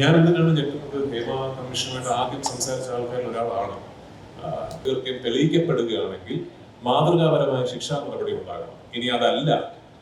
ഞാൻ എന്തിനാണ് ഞെട്ടുന്നത് നിയമ കമ്മീഷനുമായിട്ട് ആദ്യം സംസാരിച്ച ആൾക്കാരിൽ ഒരാളാണ്. തീർക്കും തെളിയിക്കപ്പെടുകയാണെങ്കിൽ മാതൃകാപരമായ ശിക്ഷാ നടപടി ഉണ്ടാകണം. ഇനി അതല്ല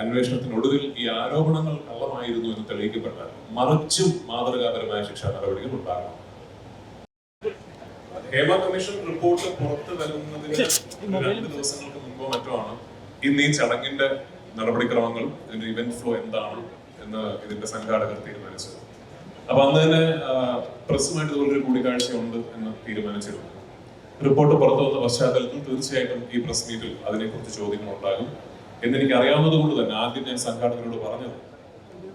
അന്വേഷണത്തിനൊടുവിൽ ഈ ആരോപണങ്ങൾ കള്ളമായിരുന്നു എന്ന് തെളിയിക്കപ്പെട്ടാൽ മറിച്ചും മാതൃകാപരമായ ശിക്ഷാ നടപടികൾ ഉണ്ടാകണം. ഹേമ കമ്മീഷൻ റിപ്പോർട്ട് പുറത്തു വരുന്നതിന് രണ്ട് ദിവസങ്ങൾക്ക് മുമ്പോ മറ്റോ ആണ്. ഇന്ന് ഈ ചടങ്ങിന്റെ നടപടിക്രമങ്ങൾ ഇതിന്റെ ഇവന്റ് ഫ്ലോ എന്താണ് എന്ന് ഇതിന്റെ സംഘാടകർ തീരുമാനിച്ചത്. അപ്പൊ അന്ന് തന്നെ പ്രസുമായിട്ട് ഇതുപോലൊരു കൂടിക്കാഴ്ച ഉണ്ട് എന്ന് തീരുമാനിച്ചിരുന്നു. റിപ്പോർട്ട് പുറത്തു വന്ന പശ്ചാത്തലത്തിൽ തീർച്ചയായിട്ടും ഈ പ്രസ് മീറ്റിൽ അതിനെക്കുറിച്ച് ചോദ്യങ്ങൾ ഉണ്ടാകും. എന്ന് എനിക്ക് അറിയാവുന്നത് കൊണ്ട് തന്നെ ആദ്യം ഞാൻ സംഘാടകരോട് പറഞ്ഞത്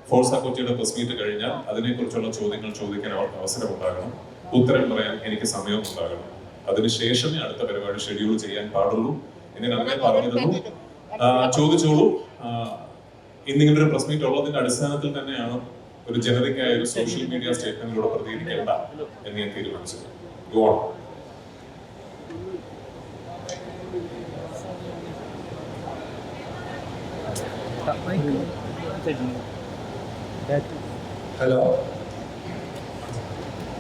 ഫോഴ്സ കൊച്ചിയുടെ പ്രസ് മീറ്റ് കഴിഞ്ഞാൽ അതിനെക്കുറിച്ചുള്ള ചോദ്യങ്ങൾ ചോദിക്കാൻ അവർക്ക് അവസരം ഉണ്ടാകണം ഉത്തരം പറയാൻ എനിക്ക് സമയം ഉണ്ടാകണം അതിനുശേഷമേ അടുത്ത പരിപാടി ഷെഡ്യൂൾ ചെയ്യാൻ പാടുള്ളൂ. എന്ന് അങ്ങനെ പറഞ്ഞിരുന്നു. ചോദിച്ചോളൂ. ഇന്നിങ്ങനെ ഒരു പ്രസ് മീറ്റ് ഉള്ളതിന്റെ അടിസ്ഥാനത്തിൽ തന്നെയാണ് ഒരു ജനതയ്ക്കായ ഒരു സോഷ്യൽ മീഡിയ സ്റ്റേറ്റ്മെന്റിലൂടെ പ്രതികരിക്കേണ്ട എന്ന് ഞാൻ തീരുമാനിച്ചത് ഗോൺ ഹലോ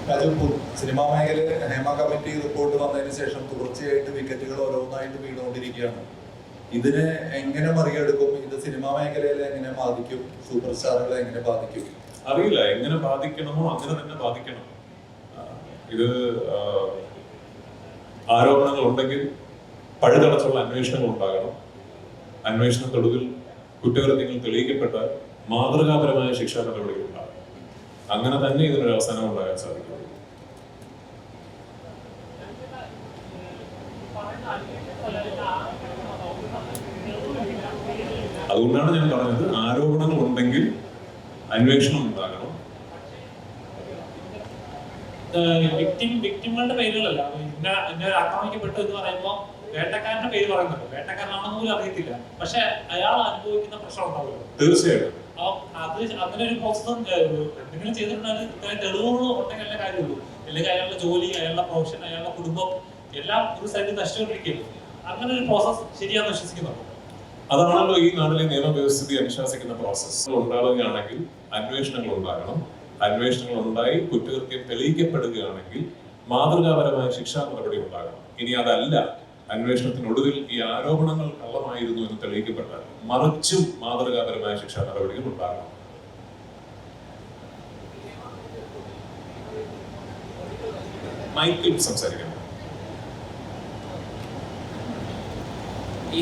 രാജു പു- സിനിമാ മേഖലയിൽ ഹേമ കമ്മിറ്റി റിപ്പോർട്ട് വന്നതിന് ശേഷം തുടർച്ചയായിട്ട് വിക്കറ്റുകൾ ഓരോന്നായിട്ട് വീണുകൊണ്ടിരിക്കുകയാണ്. ഇതിനെ എങ്ങനെ മറികടക്കും? ഇത് സിനിമാ മേഖലയെ എങ്ങനെ ബാധിക്കും? സൂപ്പർ സ്റ്റാറുകളെ എങ്ങനെ ബാധിക്കും? അറിയില്ല എങ്ങനെ ബാധിക്കണമോ അങ്ങനെ തന്നെ ബാധിക്കണം. ഇത് ആരോപണങ്ങൾ ഉണ്ടെങ്കിൽ പഴുതടച്ചുള്ള അന്വേഷണങ്ങൾ ഉണ്ടാകണം അന്വേഷണത്തൊടുവിൽ കുറ്റകൃത്യങ്ങൾ തെളിയിക്കപ്പെട്ടാൽ മാതൃകാപരമായ ശിക്ഷാ നടപടികൾ ഉണ്ടാകണം അങ്ങനെ തന്നെ ഇതിനൊരു അവസാനം ഉണ്ടാകാൻ സാധിക്കും. അതുകൊണ്ടാണ് ഞാൻ പറഞ്ഞത് ആരോപണങ്ങൾ ഉണ്ടെങ്കിൽ അന്വേഷണം ഉണ്ടാകണം. വിക്ടിം വിക്ടിമുകളുടെ പേരുകളല്ല. ഇന്ന ഇന്ന ആക്രമിക്കപ്പെട്ടു എന്ന് പറയുമ്പോൾ വേട്ടക്കാരന്റെ പേര് പറയുന്നുണ്ട്. വേട്ടക്കാരനാണെന്ന് പോലും അറിയത്തില്ല. പക്ഷെ അയാൾ അനുഭവിക്കുന്ന പ്രശ്നം ഉണ്ടാവുമല്ലോ. തീർച്ചയായിട്ടും. അത് അങ്ങനെ ഒരു പ്രോസസ് എന്തെങ്കിലും ചെയ്തിട്ടുണ്ടെങ്കിൽ ഇത്രയും തെളിവുകൾ ഉണ്ടെങ്കിൽ അല്ലേ കാര്യമുള്ളൂ. അല്ലെങ്കിൽ അയാളുടെ ജോലി അയാളുടെ പ്രൊഫഷൻ അയാളുടെ കുടുംബം എല്ലാം ഒരു സൈഡിൽ നഷ്ടപ്പെട്ടിരിക്കുന്നു അങ്ങനെ ഒരു പ്രോസസ് ശരിയാന്ന് വിശ്വസിക്കുന്നുണ്ട്? അതാണല്ലോ ഈ നാട്ടിലെ നിയമവ്യവസ്ഥിതി അനുശാസിക്കുന്ന പ്രോസസ്സ് ഉണ്ടാവുകയാണെങ്കിൽ അന്വേഷണങ്ങൾ ഉണ്ടാകണം അന്വേഷണങ്ങൾ ഉണ്ടായി കുറ്റകൃത്യം തെളിയിക്കപ്പെടുകയാണെങ്കിൽ മാതൃകാപരമായ ശിക്ഷാ നടപടി ഉണ്ടാകണം. ഇനി അതല്ല. അന്വേഷണത്തിനൊടുവിൽ ഈ ആരോപണങ്ങൾ കള്ളമായിരുന്നു എന്ന് തെളിയിക്കപ്പെട്ടാൽ മറിച്ചും മാതൃകാപരമായ ശിക്ഷാ നടപടികൾ ഉണ്ടാകണം. സംസാരിക്കണം ഈ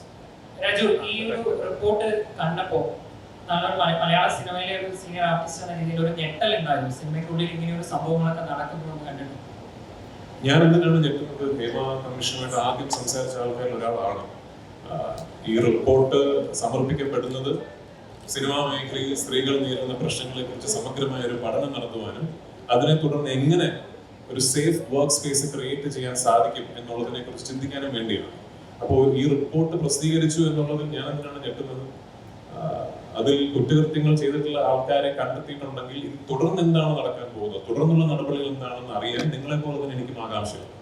രാജു ഈ ഒരു റിപ്പോർട്ട് കണ്ടപ്പോ മലയാള സിനിമയിലെ ഒരു സീനിയർ ആർട്ടിസ്റ്റ് എന്ന രീതിയിൽ ഒരു ഞെട്ടൽ ഉണ്ടായിരുന്നു. സിനിമയ്ക്കുള്ളിൽ ഇങ്ങനെ ഒരു സംഭവങ്ങളൊക്കെ നടക്കുന്നു കണ്ടിട്ട്. ഞാൻ എന്തിനാണ് ഞെട്ടുന്നത് ഹേമ കമ്മീഷനുമായിട്ട് ആദ്യം സംസാരിച്ച ആൾക്കാരിൽ ഒരാളാണ്. ഈ റിപ്പോർട്ട് സമർപ്പിക്കപ്പെടുന്നത് സിനിമാ മേഖലയിൽ സ്ത്രീകൾ നേരിടുന്ന പ്രശ്നങ്ങളെ കുറിച്ച് സമഗ്രമായ ഒരു പഠനം നടത്തുവാനും അതിനെ തുടർന്ന് എങ്ങനെ ഒരു സേഫ് വർക്ക് സ്പേസ് ക്രിയേറ്റ് ചെയ്യാൻ സാധിക്കും എന്നുള്ളതിനെ കുറിച്ച് ചിന്തിക്കാനും വേണ്ടിയാണ്. അപ്പോൾ ഈ റിപ്പോർട്ട് പ്രസിദ്ധീകരിച്ചു എന്നുള്ളത് ഞാൻ എന്തിനാണ് ഞെട്ടുന്നത് അതിൽ കുറ്റകൃത്യങ്ങൾ ചെയ്തിട്ടുള്ള ആൾക്കാരെ കണ്ടെത്തിയിട്ടുണ്ടെങ്കിൽ ഇത് തുടർന്ന് എന്താണ് നടക്കാൻ പോകുന്നത്? തുടർന്നുള്ള നടപടികൾ എന്താണെന്ന് അറിയാൻ നിങ്ങളെ പോലെ തന്നെ എനിക്കും ആകാംക്ഷയുണ്ട്.